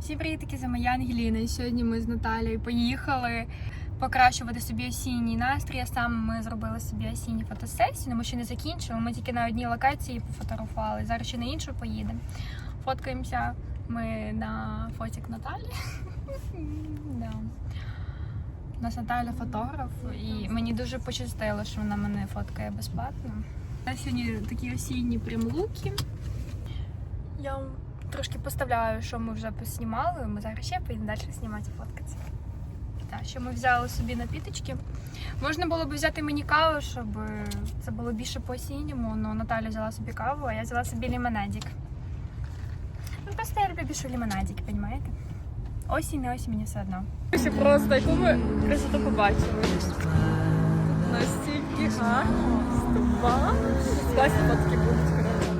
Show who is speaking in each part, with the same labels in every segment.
Speaker 1: Всім привітки, це моя Ангеліна. Сьогодні ми з Наталією поїхали покращувати собі осінній настрій. А саме ми зробили собі осінню фотосесію, але ми ще не закінчили. Ми тільки на одній локації пофотографували. Зараз ще на іншу поїдемо. Фоткаємося ми на фотік Наталі. У нас Наталя фотограф, і мені дуже пощастило, що вона мене фоткає безплатно. У сьогодні такі осінні прям луки. Я вам трошки поставляю, що ми вже поснімали. Ми зараз ще поїдемо далі знімати фоткатися. Так, що ми взяли собі напіточки. Можна було б взяти мені каву, щоб це було більше по осінньому, але Наталя взяла собі каву, а я взяла собі лимонадик. Ну, просто я люблю більше лимонадик, розумієте? Осінь, не осінь, мені все одно.
Speaker 2: Просто яку ми красоту побачили. Настільки гарно. Ступа. Класні фотки будуть коротше.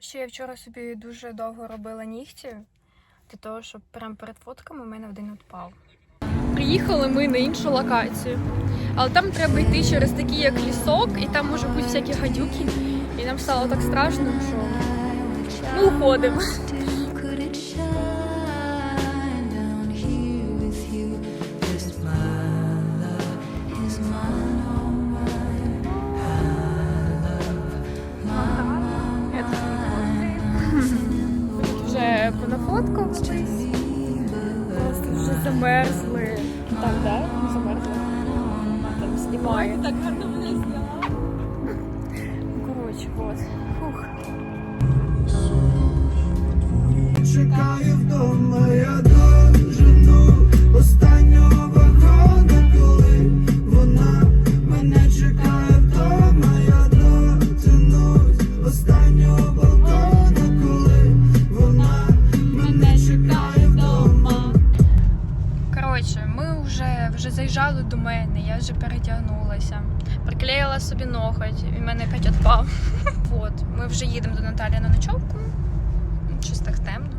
Speaker 1: Ще я вчора собі дуже довго робила нігті, для того, щоб прямо перед фотками у мене один відпав.
Speaker 2: Приїхали ми на іншу локацію. Але там треба йти через такий як лісок, і там може бути всякі гадюки. І нам стало так страшно, що ми уходимо. Просто вже замерзли. Так, так? Замерзли. Там знімає. Так гарно мене зняла.
Speaker 1: Коротше, от. Фух.
Speaker 3: Чекаю вдома, я
Speaker 1: вже, заїжджали до мене, я вже перетягнулася. Приклеїла собі ноготь, і в мене опять відпав. От, ми вже їдемо до Наталі на ночовку. Щось так темно.